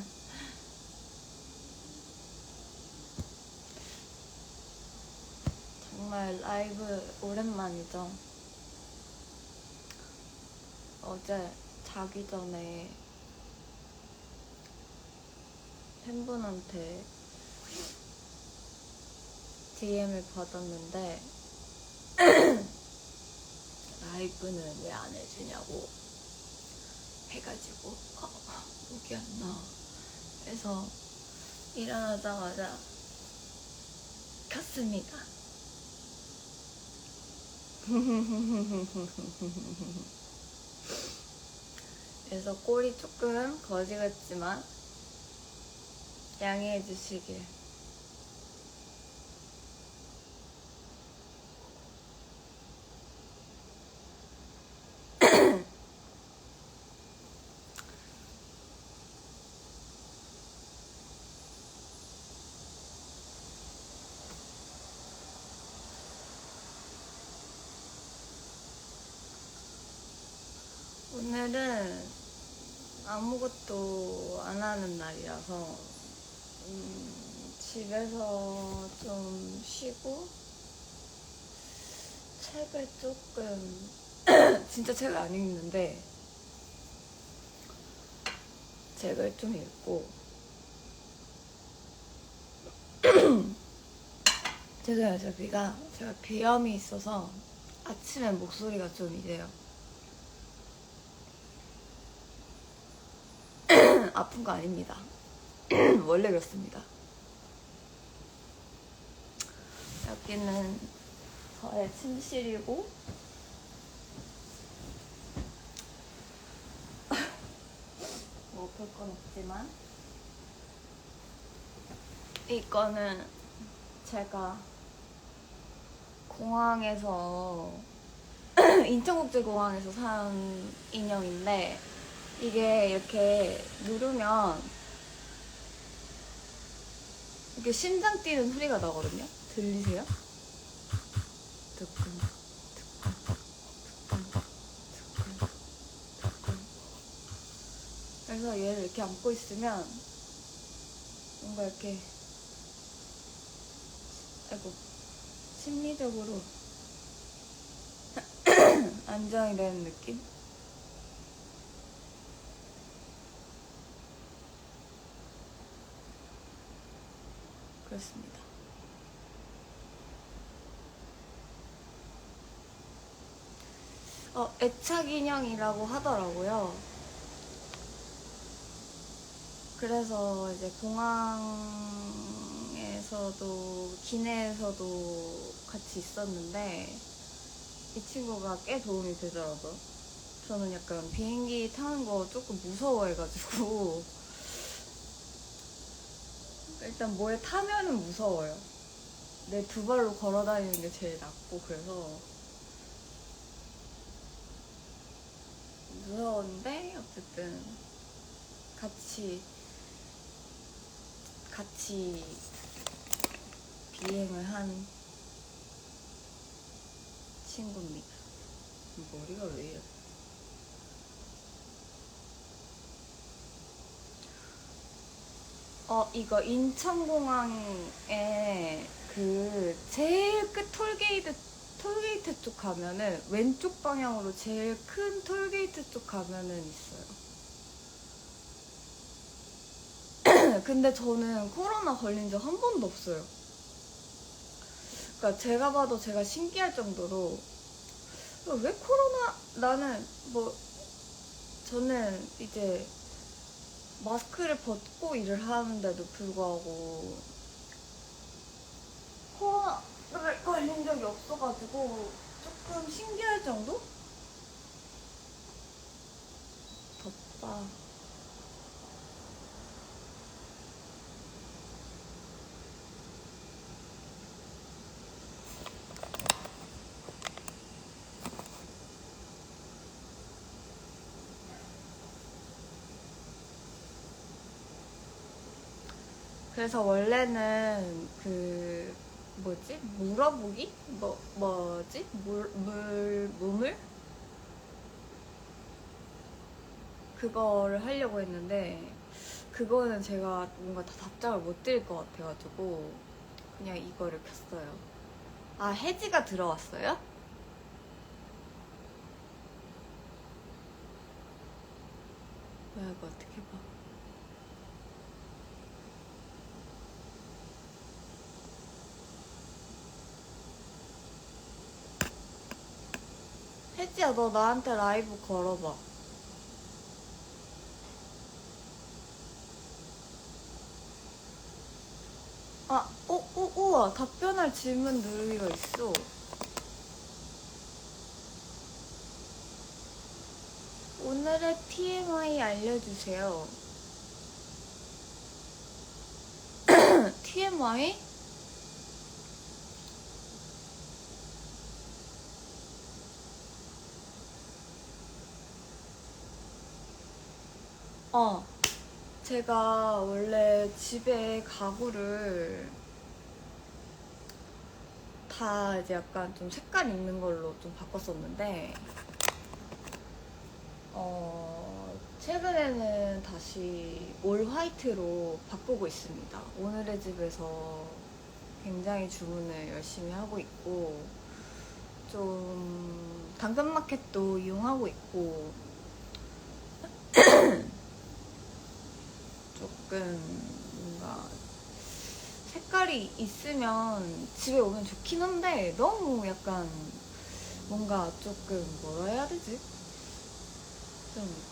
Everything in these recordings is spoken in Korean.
정말 라이브 오랜만이죠. 어제 자기 전에 팬분한테 DM을 받았는데 라이브는 왜 안 해주냐고 해가지고 어, 목이 안 나. 그래서 일어나자마자 켰습니다. 그래서 꼴이 조금 거지 같지만 양해해 주시길. 오늘은 아무것도 안 하는 날이라서 음, 집에서 좀 쉬고 책을 조금 진짜 책을 안 읽는데 책을 좀 읽고 제가 어차피가 제가 비염이 있어서 아침에 목소리가 좀 이래요. 아픈 거 아닙니다. 원래 그렇습니다. 여기는 저의 침실이고 뭐 볼 건 없지만 이거는 제가 공항에서 인천국제공항에서 산 인형인데 이게 이렇게 누르면 이렇게 심장 뛰는 소리가 나거든요. 들리세요? 뜨끔. 그래서 얘를 이렇게 안고 있으면 뭔가 이렇게 아이고 심리적으로 안정이 되는 느낌? 그렇습니다. 어, 애착 인형이라고 하더라고요. 그래서 이제 공항에서도 기내에서도 같이 있었는데 이 친구가 꽤 도움이 되더라고요. 저는 약간 비행기 타는 거 조금 무서워해가지고 일단 뭐에 타면은 무서워요. 내 두 발로 걸어 다니는 게 제일 낫고 그래서 무서웠는데 어쨌든 같이 같이 비행을 한 친구입니다. 머리가 왜 이래? 어, 이거 인천공항에 그 제일 끝 톨게이트, 톨게이트 쪽 가면은 왼쪽 방향으로 제일 큰 톨게이트 쪽 가면은 있어요. 근데 저는 코로나 걸린 적 한 번도 없어요. 그러니까 제가 봐도 제가 신기할 정도로 왜 코로나 나는 뭐 저는 이제 마스크를 벗고 일을 하는데도 불구하고 코로나를 걸린 적이 없어가지고 조금 신기할 정도? 덥다. 그래서 원래는 그 뭐지 물어보기 뭐 뭐지 물물 무물 그거를 하려고 했는데 그거는 제가 뭔가 다 답장을 못 드릴 것 같아가지고 그냥 이거를 켰어요. 아 해지가 들어왔어요? 뭐야 이거 어떻게 봐? 혜지야 너 나한테 라이브 걸어봐. 아, 오, 오, 우와 답변할 질문 누르기가 있어. 오늘의 TMI 알려주세요. TMI? 어, 제가 원래 집에 가구를 다 이제 약간 좀 색깔 있는 걸로 좀 바꿨었는데, 어, 최근에는 다시 올 화이트로 바꾸고 있습니다. 오늘의 집에서 굉장히 주문을 열심히 하고 있고, 좀 당근마켓도 이용하고 있고, 조금 뭔가 색깔이 있으면 집에 오면 좋긴 한데 너무 약간 뭔가 조금 뭐라 해야 되지? 좀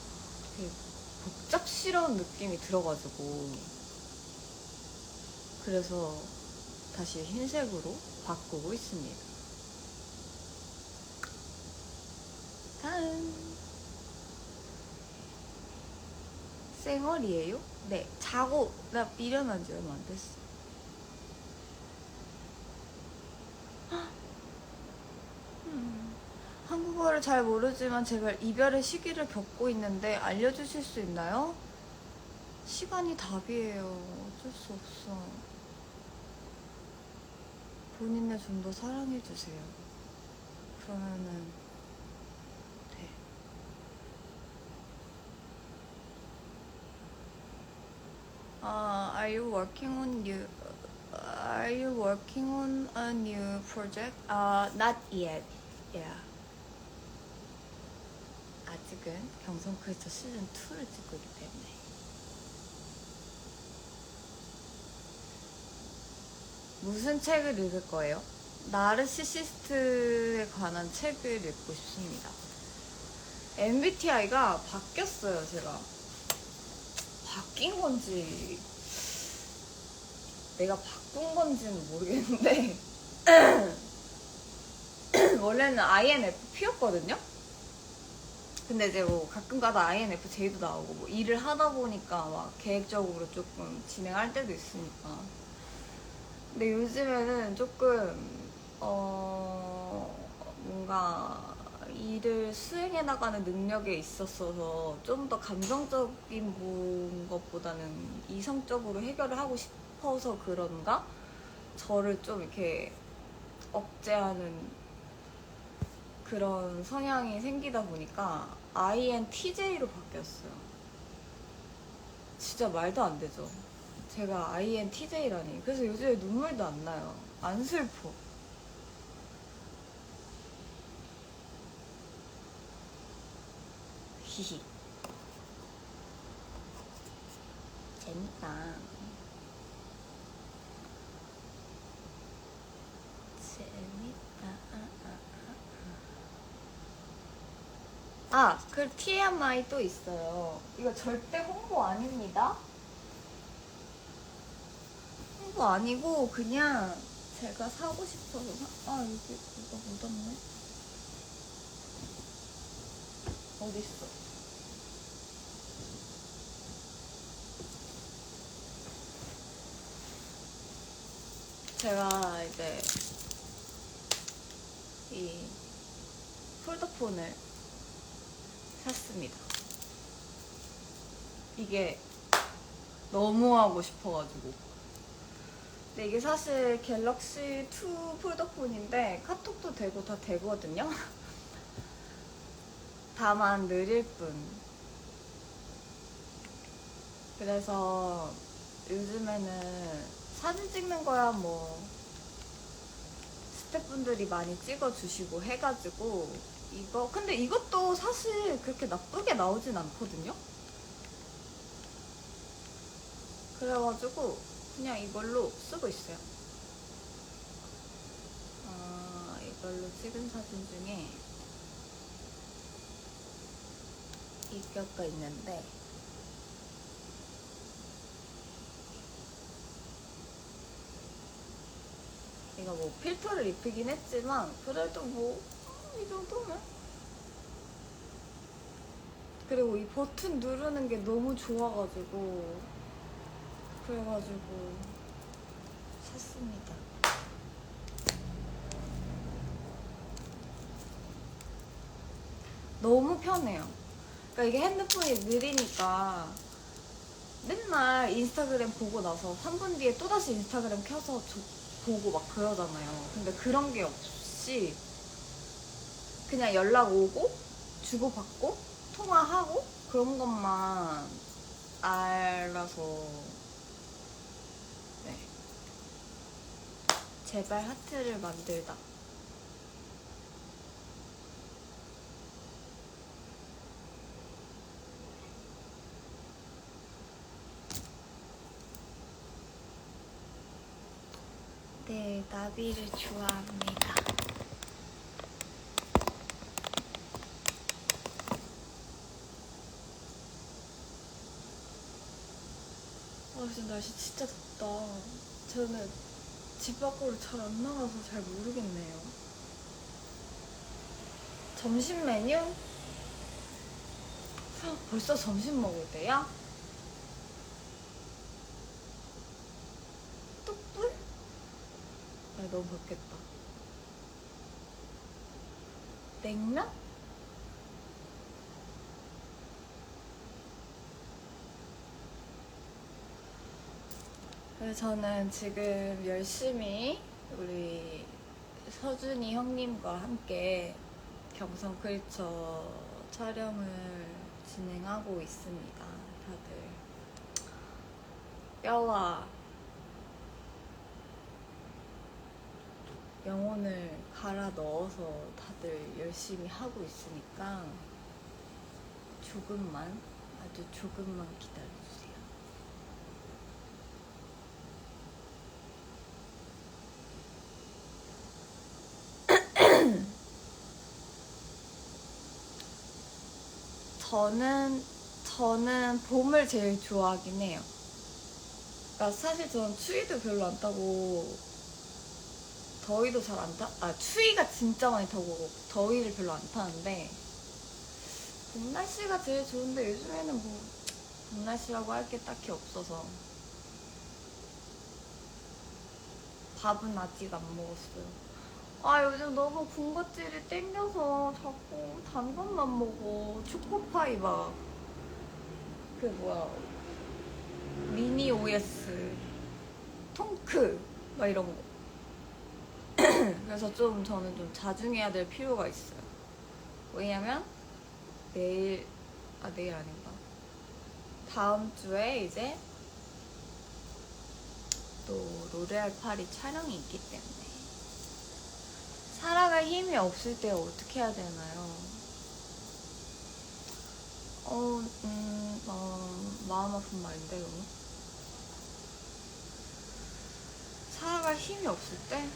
복잡스러운 느낌이 들어가지고 그래서 다시 흰색으로 바꾸고 있습니다. 다음 쌩얼이에요? 네, 자고 나 미련한 지 얼마 안 됐어. 헉! 음, 한국어를 잘 모르지만 제발 이별의 시기를 겪고 있는데 알려주실 수 있나요? 시간이 답이에요. 어쩔 수 없어. 본인을 좀 더 사랑해주세요. 그러면은 Uh, are you working on new? Are you working on a new project? Uh, not yet. Yeah. 아직은 경성 크리스터 시즌 2를 찍고 있기 때문에. 무슨 책을 읽을 거예요? 나르시시스트에 관한 책을 읽고 싶습니다. MBTI가 바뀌었어요, 제가. 바뀐 건지 내가 바꾼 건지는 모르겠는데 원래는 INFP였거든요. 근데 이제 뭐 가끔가다 INFJ도 나오고 뭐 일을 하다 보니까 막 계획적으로 조금 진행할 때도 있으니까. 근데 요즘에는 조금 어 뭔가 일을 수행해 나가는 능력에 있어서 좀 더 감성적인 분 것보다는 이성적으로 해결을 하고 싶어서 그런가? 저를 좀 이렇게 억제하는 그런 성향이 생기다 보니까 INTJ로 바뀌었어요. 진짜 말도 안 되죠. 제가 INTJ라니. 그래서 요즘에 눈물도 안 나요. 안 슬퍼. 히히. 재밌다. 재밌다. 아, 아, 아. 아, 그 TMI 또 있어요. 이거 절대 홍보 아닙니다. 홍보 아니고 그냥 제가 사고 싶어서 사... 아 여기 이거 묻었네. 어딨어? 제가 이제 이 폴더폰을 샀습니다. 이게 너무 하고 싶어가지고 근데 이게 사실 갤럭시 2 폴더폰인데 카톡도 되고 다 되거든요. 다만 느릴 뿐. 그래서 요즘에는 사진 찍는 거야 뭐 스태프분들이 많이 찍어주시고 해가지고 이거 근데 이것도 사실 그렇게 나쁘게 나오진 않거든요. 그래가지고 그냥 이걸로 쓰고 있어요. 아, 이걸로 찍은 사진 중에 이거가 있는데 이거 뭐 필터를 입히긴 했지만 그래도 뭐 이 정도면 그리고 이 버튼 누르는 게 너무 좋아가지고 그래가지고 샀습니다. 너무 편해요. 그러니까 이게 핸드폰이 느리니까 맨날 인스타그램 보고 나서 3분 뒤에 또다시 인스타그램 켜서 조- 보고 막 그러잖아요. 근데 그런 게 없이 그냥 연락 오고 주고받고 통화하고 그런 것만 알아서 네. 제발 하트를 만들다. 네, 나비를 좋아합니다. 아, 진짜 날씨 진짜 덥다. 저는 집 밖으로 잘 안 나가서 잘 모르겠네요. 점심 메뉴? 헉, 벌써 점심 먹을 때야? 뚝불? 아, 너무 덥겠다. 냉면? 그래서 저는 지금 열심히 우리 서준이 형님과 함께 경성 크리처 촬영을 진행하고 있습니다. 다들 뼈와 영혼을 갈아 넣어서 다들 열심히 하고 있으니까 조금만 아주 조금만 기다려주세요. 저는 저는 봄을 제일 좋아하긴 해요. 그러니까 사실 저는 추위도 별로 안 타고 더위도 잘 안 타. 아 추위가 진짜 많이 타고 더위를 별로 안 타는데 봄 날씨가 제일 좋은데 요즘에는 뭐 봄 날씨라고 할 게 딱히 없어서 밥은 아직 안 먹었어요. 아 요즘 너무 군것질이 땡겨서 자꾸 단 것만 먹어. 초코파이 막. 그 뭐야. 미니 OS. 통크. 막 이런 거. 그래서 좀 저는 좀 자중해야 될 필요가 있어요. 왜냐면 내일, 아 내일 아닌가. 다음 주에 이제 또 로레알 파리 촬영이 있기 때문에. 살아갈 힘이 없을 때 어떻게 해야 되나요? 어, 음, 어, 마음 아픈 말인데, 이거. 살아갈 힘이 없을 때?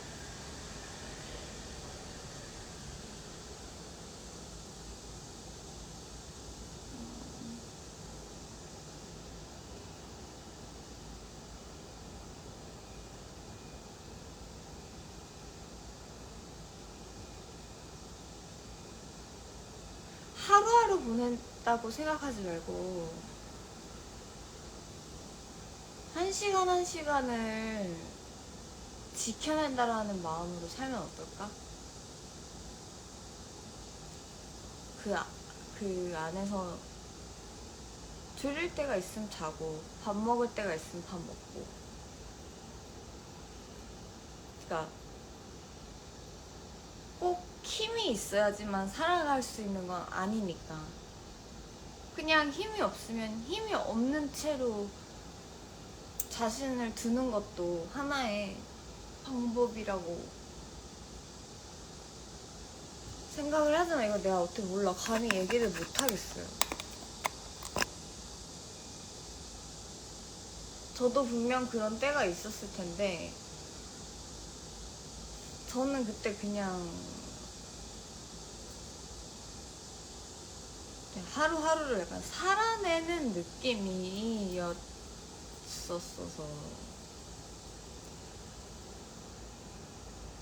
하루하루 보낸다고 생각하지 말고 한 시간 한 시간을 지켜낸다라는 마음으로 살면 어떨까? 그, 아- 그 안에서 졸릴 때가 있으면 자고 밥 먹을 때가 있으면 밥 먹고 그러니까 꼭 힘이 있어야지만 살아갈 수 있는 건 아니니까. 그냥 힘이 없으면 힘이 없는 채로 자신을 두는 것도 하나의 방법이라고 생각을 하지만 이거 내가 어떻게 몰라. 감히 얘기를 못 하겠어요. 저도 분명 그런 때가 있었을 텐데 저는 그때 그냥 그냥 하루하루를 약간 살아내는 느낌이었었어서.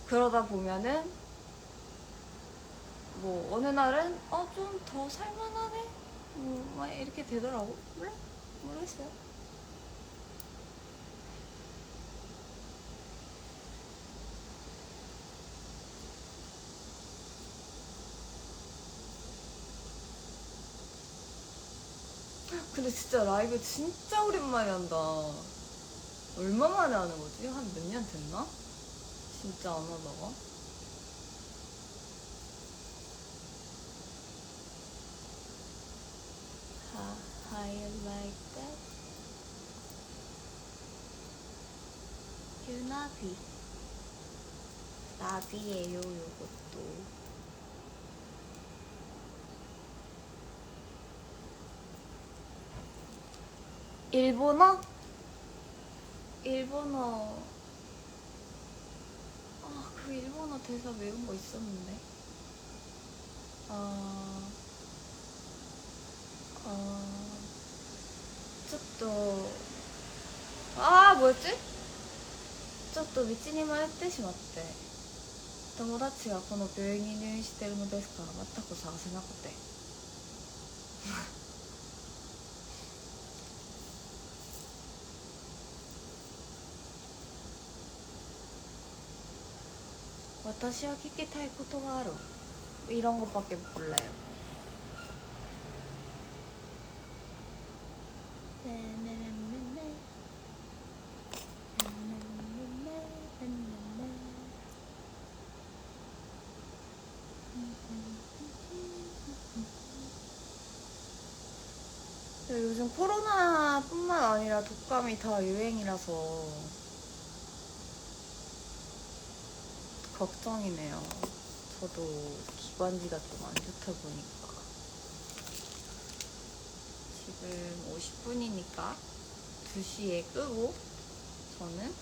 그러다 보면은 뭐 어느 날은 어 좀 더 살만하네? 뭐막 이렇게 되더라고. 몰라? 모르겠어요 근데 진짜 라이브 진짜 오랜만에 한다 얼마 만에 하는 거지? 한 몇 년 됐나? 진짜 안 하다가 how you like that? 유나비 나비예요 요것도 일본어? 일본어 아 그 일본어 대사 외운 거 있었는데 아 어, ちょっと、あー、뭐였지? ちょっと道に迷ってしまって、友達がこの病院に入院してるのですから全く探せなくて。 와타시와 키키타이 코토가루 이런 것밖에 몰라요. 요즘 코로나뿐만 아니라 독감이 다 유행이라서 걱정이네요. 저도 기관지가 좀 안 좋다 보니까. 지금 50분이니까 2시에 끄고 저는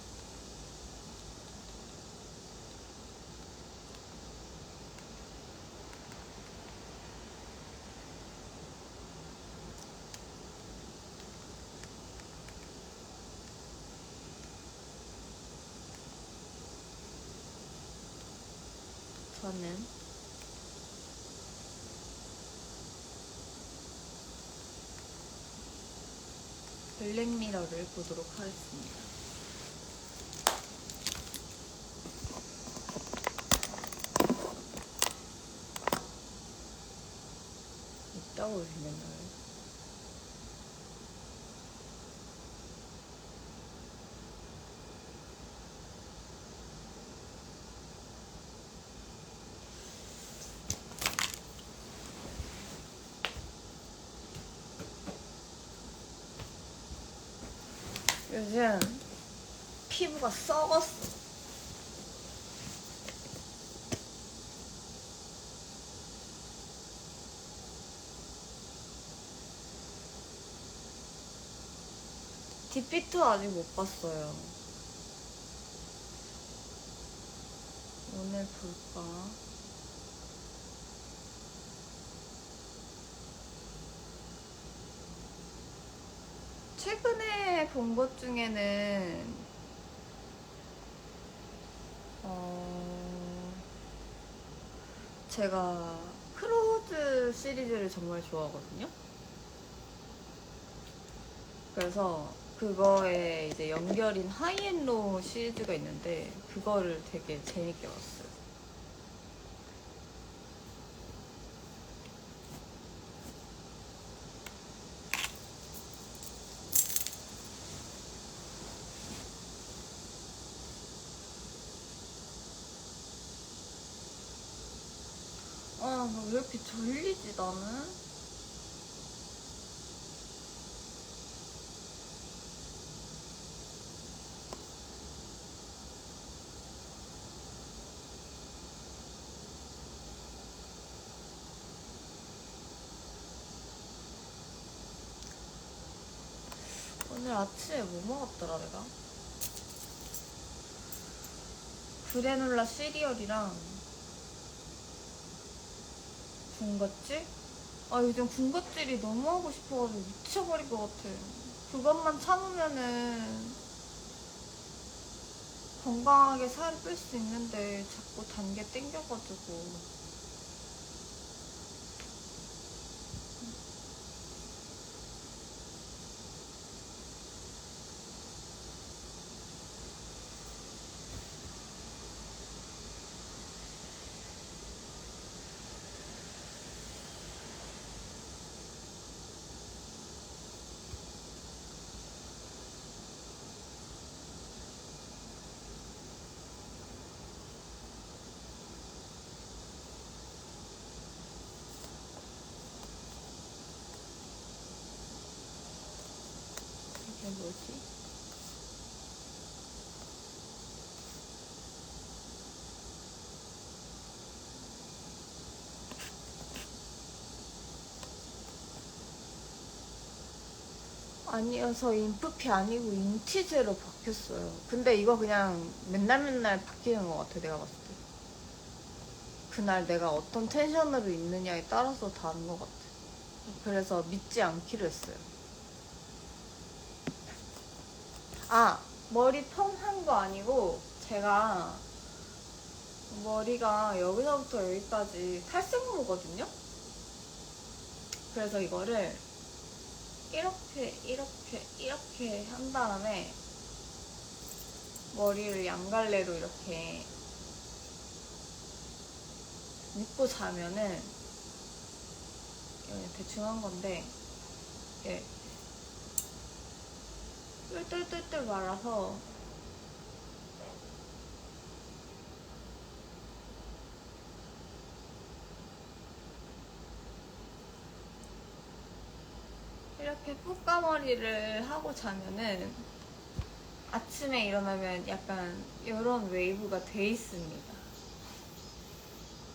저는 블랙미러를 보도록 하겠습니다. 있다고 맨날. 요즘 피부가 썩었어. 딥피트 아직 못 봤어요. 오늘 볼까? 최근에 본 것 중에는 어 제가 크로즈 시리즈를 정말 좋아하거든요. 그래서 그거에 이제 연결인 하이엔로 시리즈가 있는데 그거를 되게 재밌게 봤어요. 아, 나 왜 이렇게 졸리지, 나는? 오늘 아침에 뭐 먹었더라, 내가? 그래놀라 시리얼이랑 군것질? 아 요즘 군것질이 너무 하고 싶어가지고 미쳐버릴 것 같아. 그것만 참으면은 건강하게 살을 뺄 수 있는데 자꾸 단계 땡겨가지고 이게 뭐지? 아니요, 저 인프피 아니고 인티제로 바뀌었어요. 근데 이거 그냥 맨날 맨날 바뀌는 것 같아, 내가 봤을 때. 그날 내가 어떤 텐션으로 있느냐에 따라서 다른 것 같아. 그래서 믿지 않기로 했어요. 아, 머리 펌한 거 아니고, 제가 머리가 여기서부터 여기까지 탈색무거든요? 그래서 이거를 이렇게, 이렇게, 이렇게 한 다음에 머리를 양갈래로 이렇게 묶고 자면은 대충 한 건데 이게 똘똘똘똘 말아서 푸까머리를 하고 자면은 아침에 일어나면 약간 이런 웨이브가 돼 있습니다.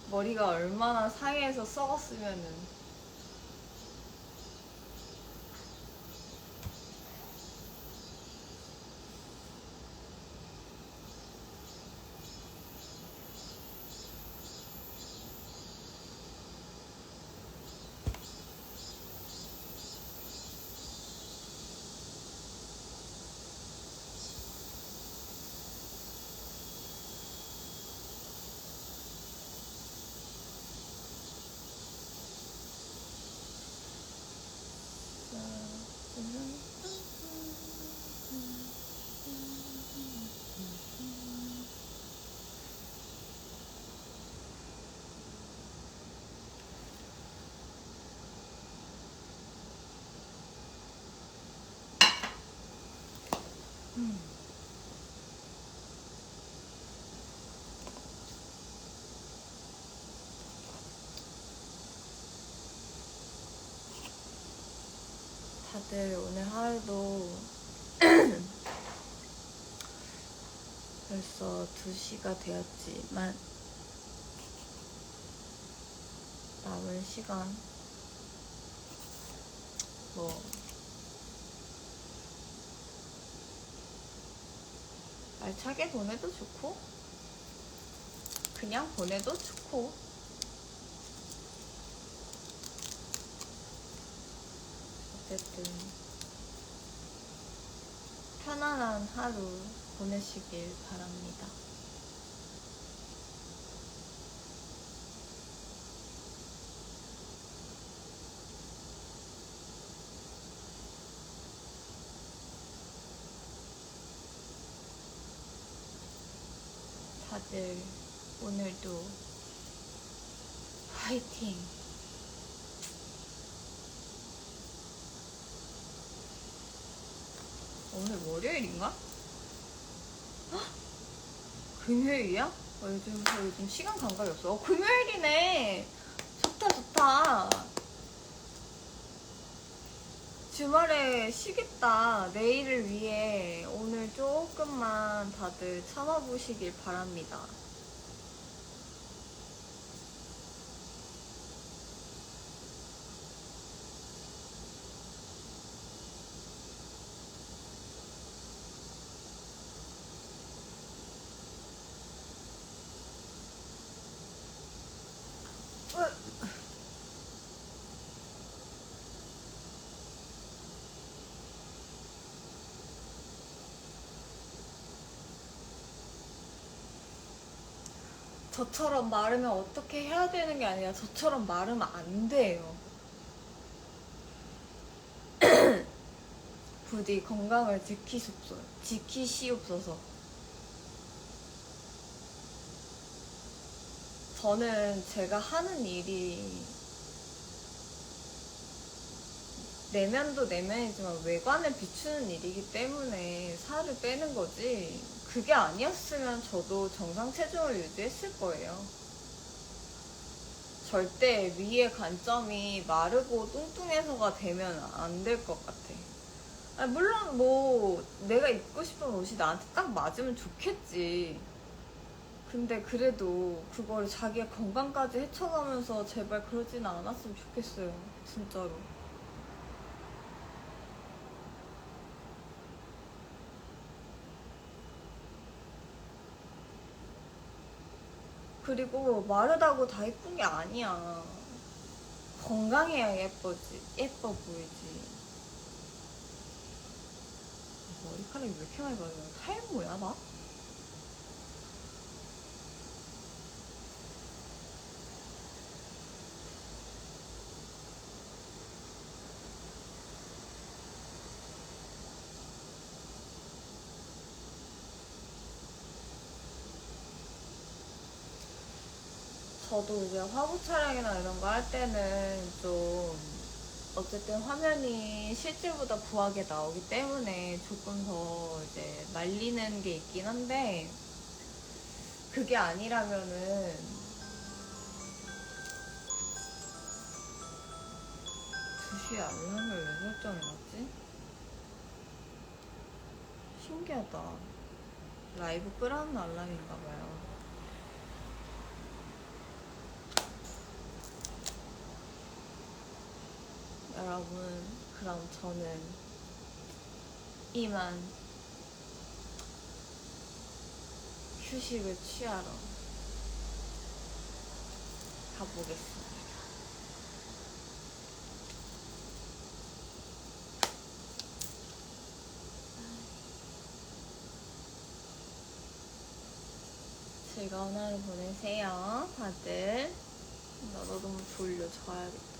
머리가 얼마나 상해서 썩었으면은 다들 오늘 하루도 벌써 2시가 되었지만 남은 시간 뭐 알차게 보내도 좋고 그냥 보내도 좋고 어쨌든 편안한 하루 보내시길 바랍니다. 다들 오늘도 화이팅! 오늘 월요일인가? 헉! 금요일이야? 어, 요즘, 저 요즘 시간 감각이 없어. 어, 금요일이네! 좋다 좋다 주말에 쉬겠다. 내일을 위해 오늘 조금만 다들 참아보시길 바랍니다 저처럼 마르면 어떻게 해야 되는 게 아니라 저처럼 마르면 안 돼요. 부디 건강을 지키십소, 지키시옵소서. 저는 제가 하는 일이 내면도 내면이지만 외관을 비추는 일이기 때문에 살을 빼는 거지. 그게 아니었으면 저도 정상 체중을 유지했을 거예요. 절대 위의 관점이 마르고 뚱뚱해서가 되면 안 될 것 같아. 아니, 물론 뭐 내가 입고 싶은 옷이 나한테 딱 맞으면 좋겠지. 근데 그래도 그걸 자기의 건강까지 헤쳐가면서 제발 그러지는 않았으면 좋겠어요. 진짜로. 그리고 마르다고 다 예쁜 게 아니야. 건강해야 예뻐지, 예뻐 보이지. 머리카락이 왜 이렇게 많이 빠져? 탈모야, 나? 저도 이제 화보 촬영이나 이런 거 할 때는 좀 어쨌든 화면이 실제보다 부하게 나오기 때문에 조금 더 이제 말리는 게 있긴 한데 그게 아니라면은 2시에 알람을 왜 설정해놨지? 신기하다. 라이브 끄라는 알람인가봐요. 여러분, 그럼 저는 이만 휴식을 취하러 가보겠습니다. 즐거운 하루 보내세요, 다들. 나도 너무 졸려, 자야겠다.